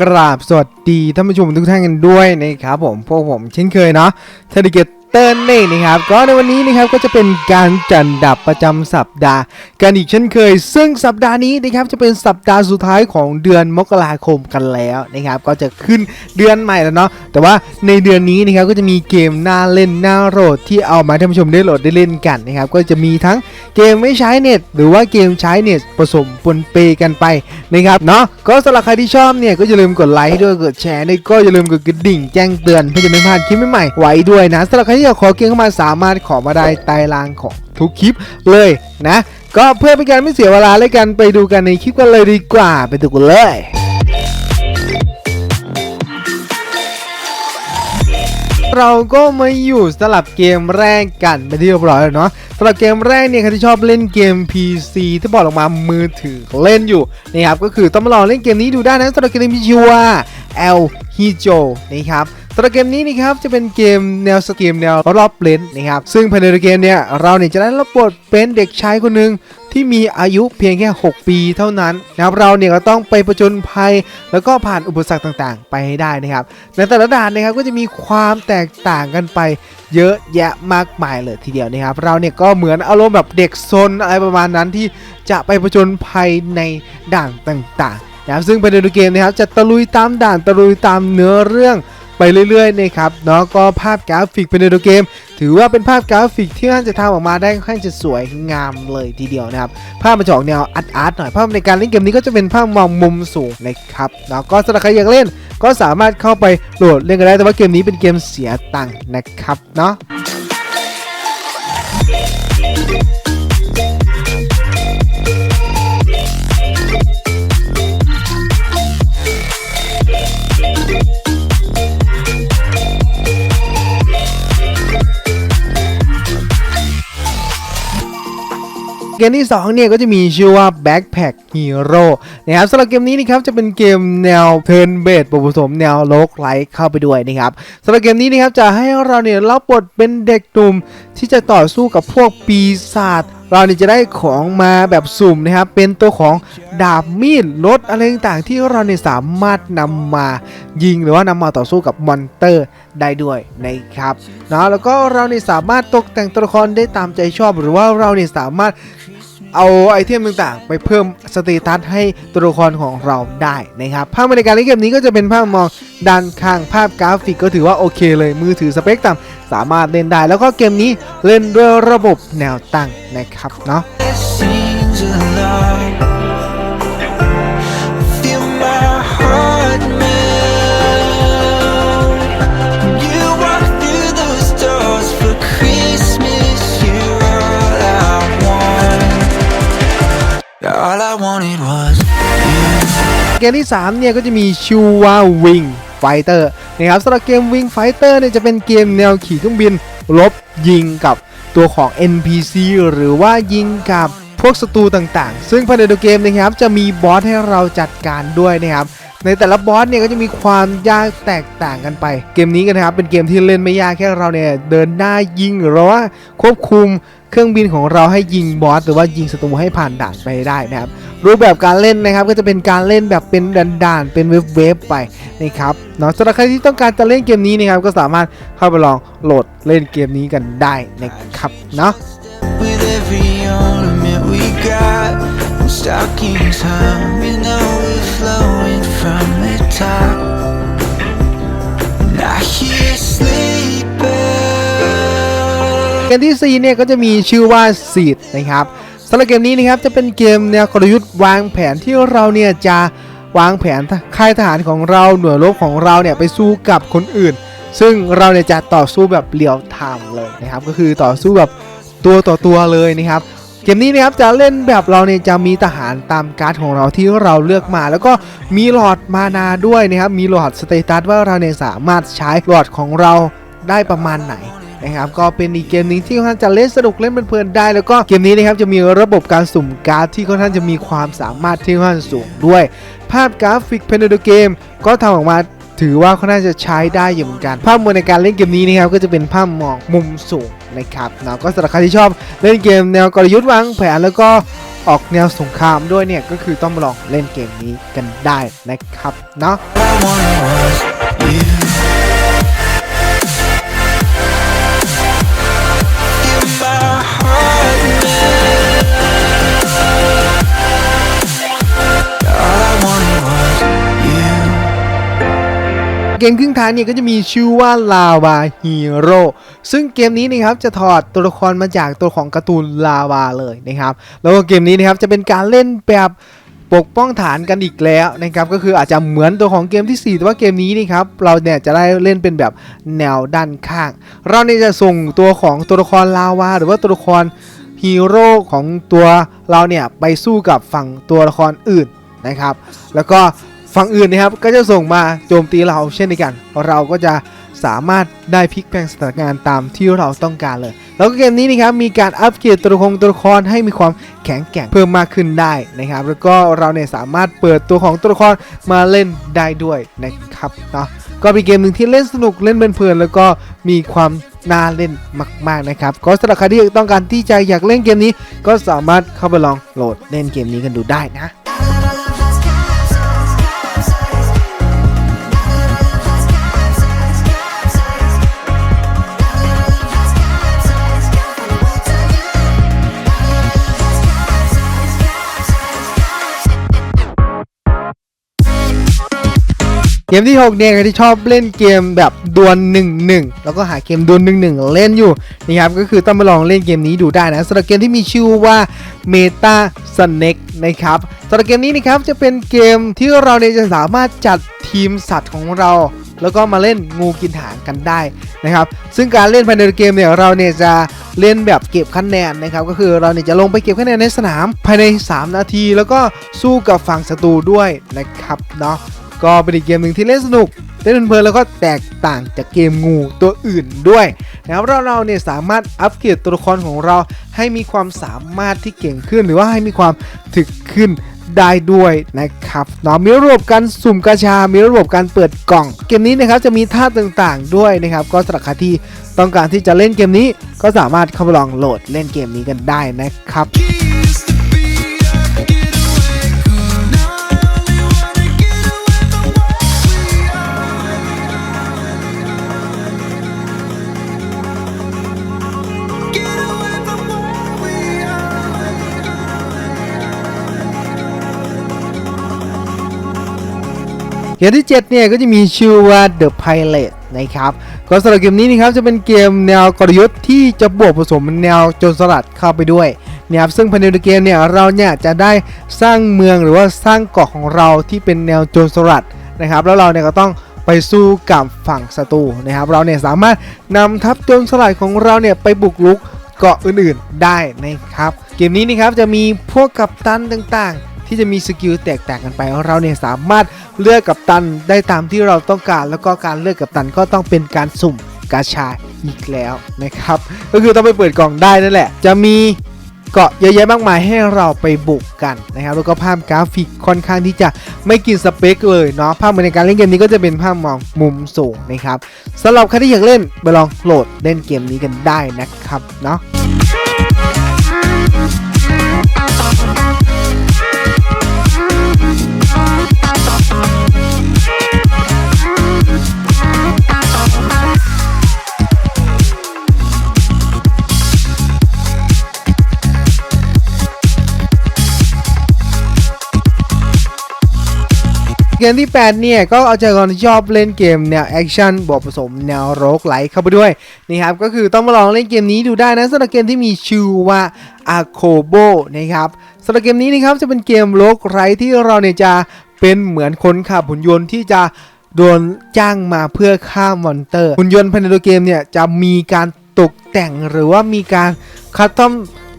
กราบสวัสดีท่านผู้ชมทุกท่านกันด้วยนะครับผมพวกผมเช่นเคยเนาะเทดิเก เตอร์นี่นะครับ ก็ในวันนี้นะครับก็จะเป็นการจัดอันดับประจำสัปดาห์ กันอีกเช่นเคย ซึ่งสัปดาห์นี้นะครับจะเป็นสัปดาห์สุดท้ายของเดือนมกราคมกันแล้วนะครับก็จะขึ้นเดือนใหม่แล้วเนาะแต่ว่าในเดือนนี้นะครับก็จะมีเกมน่าเล่นน่าโหลดที่เอามาให้ท่านผู้ชมได้โหลดได้เล่นกันนะครับก็จะมีทั้งเกมไม่ใช้เน็ตหรือว่าเกมใช้เน็ตผสมปนเปกันไปนะครับเนาะก็สำหรับใครที่ชอบเนี่ยก็อย่าลืมกดไลค์ด้วยกดแชร์ด้วยก็อย่าลืมกดกระดิ่งแจ้งเตือนเพื่อจะไม่พลาดคลิปใหม่ๆไว้ด้วยนะสำหรับใครที่อยากขอเกมเข้ามาสามารถขอมาได้ใต้ล่างของทุกคลิปเลยนะ ก็เพื่อเป็นการไม่เสียเวลาเลยกันไปดูกันในคลิปกันเลยดีกว่าไปดูกันเลยเราก็มาอยู่สลับเกมแรกกันไปที่เรียบร้อยแล้วเนาะสำหรับเกมแรกเนี่ยใครที่ชอบเล่นเกม PC ที่บอกออกมามือถือเล่นอยู่นะครับก็คือต้องมาลองเล่นเกมนี้ดูได้นะสำหรับเกมที่ชื่อว่า El Hijo นะครับำหรับเกมนี้นะครับจะเป็นเกมแนวสเกมแนวรอบเลนนะครับซึ่งภายในเกมเนี่ยเราเนี่ยจะได้รับบทเป็นเด็กชายคนหนึ่งที่มีอายุเพียงแค่ 6 ปีเท่านั้นนะครับเราเนี่ยก็ต้องไปประจนภัย แล้วก็ผ่านอุปสรรคต่างๆ ไปให้ได้นะครับ ในแต่ละด่านนะครับก็จะมีความแตกต่างกันไปเยอะแยะมากมายเลยทีเดียวนะครับ เราเนี่ยก็เหมือนอารมณ์แบบเด็กซนอะไรประมาณนั้นที่จะไปประจนภัยในด่านต่างๆนะครับซึ่งภายในเกมนะครับจะตะลุยตามด่านตะลุยตามเนื้อเรื่อง ไปเรื่อยๆนะครับเนาะก็ภาพกราฟิกภายในเกม ถือว่าเป็นภาพกราฟิกที่ท่านจะทำออกมาได้ค่อนข้างจะสวยงามเลยทีเดียวนะครับภาพมันจะออกแนวอาร์ตอาร์ตหน่อยภาพในการเล่นเกมนี้ก็จะเป็นภาพมองมุมสูงนะครับเนาะก็สำหรับใครอยากเล่น ก็สามารถเข้าไปโหลดเล่นกันได้แต่ว่าเกมนี้เป็นเกมเสียตังค์นะครับเนาะ เกมที่2เนี่ยก็จะมีชื่อว่า Backpack Hero นะครับสำหรับเกมนี้นะครับจะเป็นเกมแนวเทิร์นเบสผสมแนวโลกไลท์เข้าไปด้วยนะครับสำหรับเกมนี้นะครับจะให้เราเนี่ยรับบทเป็นเด็กหนุ่มที่จะต่อสู้กับพวกปีศาจ เราเนี่ยจะได้ของมาแบบสุ่มนะครับ เป็นตัวของดาบมีดรถอะไรต่างๆ ที่เราเนี่ยสามารถนำมายิงหรือว่านำมาต่อสู้กับมอนเตอร์ได้ด้วยนะครับเนาะแล้วก็เราเนี่ยสามารถตกแต่งตัวละครได้ตามใจชอบ หรือว่าเราเนี่ยสามารถ เอาไอเทมต่างๆ ไปเพิ่มสเตตัสให้ตัวละครของเราได้นะครับภาพบรรยากาศในเกมนี้ก็จะเป็นภาพมองด้านข้างภาพกราฟิกก็ถือว่าโอเคเลยมือถือสเปคต่ำสามารถเล่นได้แล้วก็เกมนี้เล่นด้วยระบบแนวตั้งนะครับเนาะ เกมที่ 3 เนี่ยก็จะมีชื่อว่า Wing Fighter นะครับสำหรับเกม Wing Fighter เนี่ยจะเป็นเกมแนวขี่เครื่องบินลบยิงกับตัวของ NPC หรือว่ายิงกับพวกศัตรูต่างๆ ซึ่งภายในตัวเกมนะครับจะมีบอสให้เราจัดการด้วยนะครับในแต่ละบอสเนี่ยก็จะมีความยากแตกต่างกันไป เกมนี้กันนะครับเป็นเกมที่เล่นไม่ยากแค่เราเนี่ยเดินหน้ายิงหรือว่าควบคุม เครื่องบินของเราให้ยิงบอสหรือว่ายิงศัตรูให้ผ่านด่านไปได้นะครับรูปแบบการเล่นนะครับก็จะเป็นการเล่นแบบเป็นด่านๆเป็นเว็บเว็บๆไปนะครับเนาะสำหรับใครที่ต้องการจะเล่นเกมนี้นะครับก็สามารถเข้าไปลองโหลดเล่นเกมนี้กันได้นะครับเนาะ With every ornament we got, and stockings hung. You know we're flowing from the top. And I hear sleep เกมที่ 4 เนี่ยก็จะมีชื่อว่า Seed นะครับสำหรับเกมนี้นะครับจะเป็นเกมแนวกลยุทธ์วางแผนที่เราเนี่ยจะวางแผนค่ายทหารของเราหน่วยรบของเราเนี่ยไปสู้กับคนอื่น ซึ่งเราเนี่ยจะต่อสู้แบบเรียลไทม์เลยนะครับก็คือต่อสู้แบบตัวต่อตัวเลยนะครับเกมนี้นะครับจะเล่นแบบเราเนี่ยจะมีทหารตามการ์ดของเราที่เราเลือกมา แล้วก็มีหลอดมานาด้วยนะครับมีหลอดสเตตัสว่าเราเนี่ยสามารถใช้หลอดของเราได้ประมาณไหน นะครับก็เป็นอีกเกมหนึงที่ค่อนข้างจะเล่นสนุกเล่นเพลินๆได้ แล้วก็เกมนี้นะครับจะมีระบบการสุ่มการ์ดที่ค่อนข้างจะมีความสามารถที่ค่อนข้างสูงด้วย ภาพกราฟิกภายในตัวเกมก็ทำออกมาถือว่าค่อนข้างจะใช้ได้อยู่เหมือนกัน ภาพมวลในการเล่นเกมนี้นะครับก็จะเป็นภาพมองมุมสูงนะครับเนาะก็สำหรับใครที่ชอบเล่นเกมแนวกลยุทธ์วางแผนแล้วก็ออกแนวสงครามด้วยเนี่ยก็คือต้องมาลองเล่นเกมนี้กันได้นะครับเนาะ เกมครึ่งท้ายเนี่ยก็จะมีชื่อว่า Lava Hero ซึ่งเกมนี้นะครับจะถอดตัวละครมาจากตัวของการ์ตูนลาวาเลยนะครับ แล้วก็เกมนี้นะครับจะเป็นการเล่นแบบปกป้องฐานกันอีกแล้วนะครับก็คืออาจจะเหมือนตัวของเกมที่ 4 แต่ว่าเกมนี้นี่ครับเราเนี่ยจะได้เล่นเป็นแบบแนวด้านข้าง เราเนี่ยจะส่งตัวของตัวละครลาวา หรือว่าตัวละครฮีโร่ของตัวเราเนี่ยไปสู้กับฝั่งตัวละครอื่นนะครับ แล้วก็ ฝั่งอื่นนะครับก็จะส่งมาโจมตีเราเช่นเดียวกัน เราก็จะสามารถได้พลิกแปลงสถานการณ์ตามที่เราต้องการเลย แล้วก็เกมนี้นะครับมีการอัปเกรดตัวละครตัวละครให้มีความแข็งแกร่งเพิ่มมากขึ้นได้นะครับ แล้วก็เราเนี่ยสามารถเปิดตัวของตัวละครมาเล่นได้ด้วยนะครับเนาะก็เป็นเกมหนึ่งที่เล่นสนุกเล่นเพลินแล้วก็มีความน่าเล่นมากๆนะครับก็สำหรับใครที่ต้องการที่จะอยากเล่นเกมนี้ ก็สามารถเข้าไปลองโหลดเล่นเกมนี้กันดูได้นะ เกมที่ 6 เนี่ยใครที่ชอบเล่นเกมแบบดวล1 1 แล้วก็หาเกมดวล1 1 เล่นอยู่นะครับก็คือต้องมาลองเล่นเกมนี้ดูได้นะสำหรับเกมที่มีชื่อว่า Meta Snake นะครับสำหรับเกมนี้นะครับจะเป็นเกมที่เราเนี่ยจะสามารถจัดทีมสัตว์ของเรา แล้วก็มาเล่นงูกินหางกันได้นะครับซึ่งการเล่นภายในเกมเนี่ยเราเนี่ยจะเล่นแบบเก็บคะแนนนะครับก็คือเราเนี่ยจะลงไปเก็บคะแนนในสนามภายใน 3 นาที แล้วก็สู้กับฝั่งศัตรูด้วยนะครับเนาะ ก็เป็นอีกเกมหนึ่งที่เล่นสนุกเล่นเพลินแล้วก็แตกต่างจากเกมงูตัวอื่นด้วยนะครับเราเราเนี่ยสามารถอัปเกรดตัวละครของเราให้มีความสามารถที่เก่งขึ้น หรือว่าให้มีความถึกขึ้นได้ด้วยนะครับเนาะมีระบบการสุ่มกาชา มีระบบการเปิดกล่อง เกมนี้นะครับจะมีท่าต่างๆด้วยนะครับ ก็สำหรับใครที่ต้องการที่จะเล่นเกมนี้ ก็สามารถเข้าไปลองโหลดเล่นเกมนี้กันได้นะครับ เกมที่ 7 เนี่ยก็จะมีชื่อว่า The Pilot นะครับก็สำหรับเกมนี้นะครับจะเป็นเกมแนวกลยุทธ์ที่จะบวกผสมแนวโจรสลัดเข้าไปด้วยนะครับซึ่งภายในเกมเนี่ยเราเนี่ยจะได้สร้างเมืองหรือว่าสร้างเกาะของเราที่เป็นแนวโจรสลัดนะครับแล้วเราเนี่ยก็ต้องไปสู้กับฝั่งศัตรูนะครับเราเนี่ยสามารถนำทัพโจรสลัดของเราเนี่ยไปบุกรุกเกาะอื่นๆได้นะครับเกมนี้นะครับจะมีพวกกัปตันต่างๆ ที่จะมีสกิลแตกต่างกันไป เราเนี่ยสามารถเลือกกัปตันได้ตามที่เราต้องการ แล้วก็การเลือกกัปตันก็ต้องเป็นการสุ่มกาชาอีกแล้วนะครับ ก็คือต้องไปเปิดกล่องได้นั่นแหละ จะมีเกาะเยอะแยะมากมายให้เราไปบุกกันนะครับ แล้วก็ภาพกราฟิกค่อนข้างที่จะไม่กินสเปคเลยเนาะภาพในการเล่นเกมนี้ก็จะเป็นภาพมองมุมสูงนะครับสำหรับใครที่อยากเล่นไปลองโหลดเล่นเกมนี้กันได้นะครับเนาะ เกมที่ 8 เนี่ย ก็เอาใจคนชอบเล่นเกมแนวแอคชั่นบวกผสมแนวโรกไลท์เข้าไปด้วยนี่ครับ ก็คือต้องมาลองเล่นเกมนี้ดูได้นะสำหรับเกมที่มีชื่อว่า a c o b o นะครับสำหรับเกมนี้นะครับจะเป็นเกมโรกไลท์ที่เราเนี่ยจะเป็นเหมือนคนขับหุ่นยนต์ที่จะโดนจ้างมาเพื่อฆ่ามอนเตอร์หุ่นยนต์ภายในตัวเกมเนี่ยจะมีการตกแต่งหรือว่ามีการคัสตอม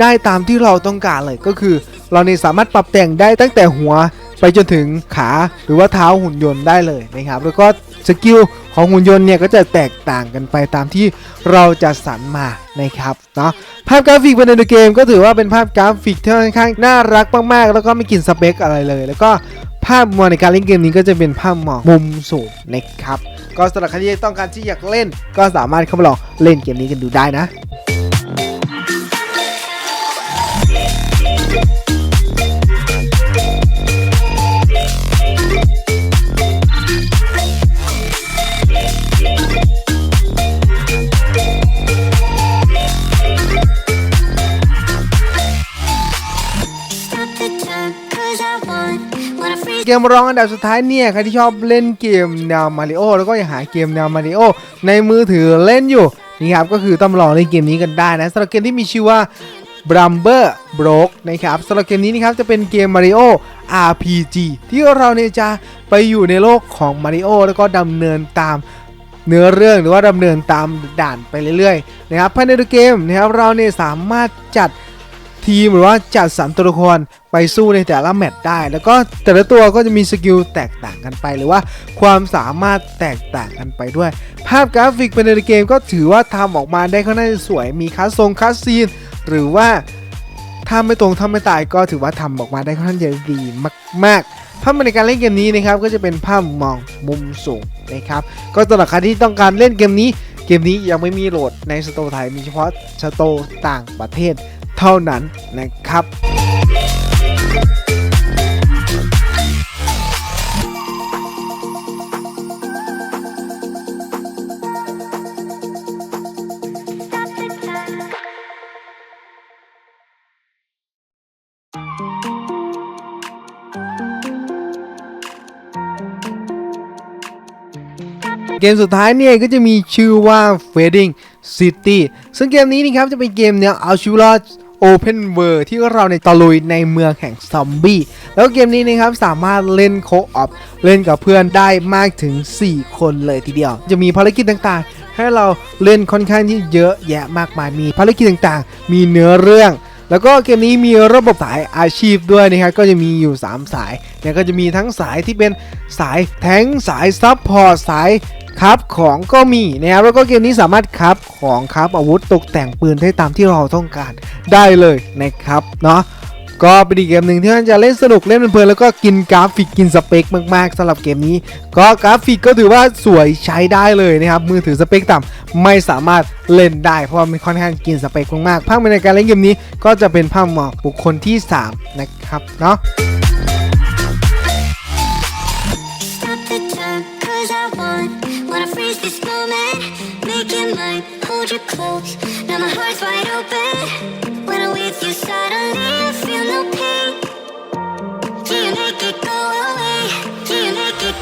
ได้ตามที่เราต้องการเลยก็คือ เราเนี่ยสามารถปรับแต่งได้ตั้งแต่หัว ไปจนถึงขาหรือว่าเท้าหุ่นยนต์ได้เลยนะครับ แล้วก็สกิลของหุ่นยนต์เนี่ยก็จะแตกต่างกันไปตามที่เราจะสรรมานะครับเนาะภาพกราฟิกภายในเกมก็ถือว่าเป็นภาพกราฟิกที่ค่อนข้างน่ารักมากๆ แล้วก็ไม่กินสเปคอะไรเลย แล้วก็ภาพมองในการเล่นเกมนี้ก็จะเป็นภาพมองมุมสูงนะครับก็สำหรับใครที่ต้องการที่อยากเล่น ก็สามารถเข้ามาลองเล่นเกมนี้กันดูได้นะ มรองอันดับสุดท้ายเนี่ยใครที่ชอบเล่นเกมแนวมาริโอแล้วก็อยากหาเกมแนวมาริโอในมือถือเล่นอยู่นี่ครับก็คือต้องลองเล่นเกมนี้กันได้นะสำหรับเกมที่มีชื่อว่า b r u m b e r b r o k นะครับสำหรับเกมนี้นะครับจะเป็นเกม Mario RPG ที่เราเนี่ยจะไปอยู่ในโลกของ Mario แล้วก็ดำเนินตามเนื้อเรื่องหรือว่าดำเนินตามด่านไปเรื่อยๆนะครับภายในตัวเกมนะครับเราเนี่ยสามารถจัด ทีมหรือว่าจัดสรรตัวละครไปสู้ในแต่ละแมตช์ได้ แล้วก็แต่ละตัวก็จะมีสกิลแตกต่างกันไป หรือว่าความสามารถแตกต่างกันไปด้วย ภาพกราฟิกภายในเกมก็ถือว่าทำออกมาได้ค่อนข้างสวยมีคัสทรงคัสซีน หรือว่าถ้าไม่ตรงถ้าไม่ตายก็ถือว่าทำออกมาได้ค่อนข้างจะดีมาก ๆภาพในการเล่นเกมนี้นะครับก็จะเป็นภาพมองมุมสูงนะครับก็สำหรับใครที่ต้องการเล่นเกมนี้ เกมนี้ยังไม่มีโหลดในสโตร์ไทยมีเฉพาะสโตร์ต่างประเทศ เท่านั้นนะครับเกมสุดท้ายเนี่ยก็จะมีชื่อว่า Fading City ซึ่งเกมนี้นี่ครับจะเป็นเกมแนวเอาชีวิตรอด Open World ที่เราในตะลุยในเมืองแห่งซอมบี้ แล้วเกมนี้นะครับสามารถเล่นโคออฟเล่นกับเพื่อนได้มากถึง 4 คนเลยทีเดียว จะมีภารกิจต่างๆ ให้เราเล่นค่อนข้างที่เยอะแยะมากมาย มีภารกิจต่างๆ มีเนื้อเรื่องแล้วก็เกมนี้มีระบบสายอาชีพด้วยนะครับก็จะมีอยู่ 3 สายเนี่ยก็จะมีทั้งสายที่เป็นสายแทงสายซับพอร์ตสาย ครับของก็มีนะครับแล้วก็เกมนี้สามารถครับของครับอาวุธตกแต่งปืนได้ตามที่เราต้องการได้เลยนะครับเนาะก็เป็นอีกเกมหนึ่งที่มันจะเล่นสนุกเล่นเพลินแล้วก็กินกราฟิกกินสเปคมากๆสำหรับเกมนี้ ก็กราฟิกก็ถือว่าสวยใช้ได้เลยนะครับ มือถือสเปคต่ำไม่สามารถเล่นได้ เพราะว่ามันค่อนข้างกินสเปคมากๆภาพในการเล่นเกมนี้ ก็จะเป็นภาพเหมาะบุคคลที่ 3 นะครับเนาะ Cause I want Wanna freeze this moment Make it mine, hold you close Now my heart's wide open When I'm with you suddenly I feel no pain Do you make it go away? Do you make it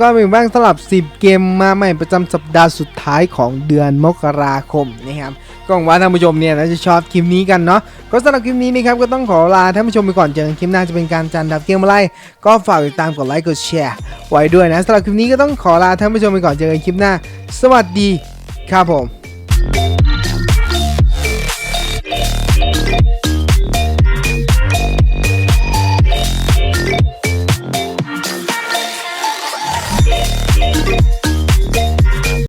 ก็มีบ้างสำหรับ 10 เกมมาใหม่ประจำสัปดาห์สุดท้ายของเดือนมกราคมนะครับ ก็หวังว่าท่านผู้ชมเนี่ยนะจะชอบคลิปนี้กันเนาะก็สำหรับคลิปนี้นะครับก็ต้องขอลาท่านผู้ชมไปก่อนเจอกันคลิปหน้าจะเป็นการจันดับเกมอะไรก็ฝากติดตามกดไลค์กดแชร์ไว้ด้วยนะสำหรับคลิปนี้ก็ต้องขอลาท่านผู้ชมไปก่อนเจอกันคลิปหน้า สวัสดีครับผม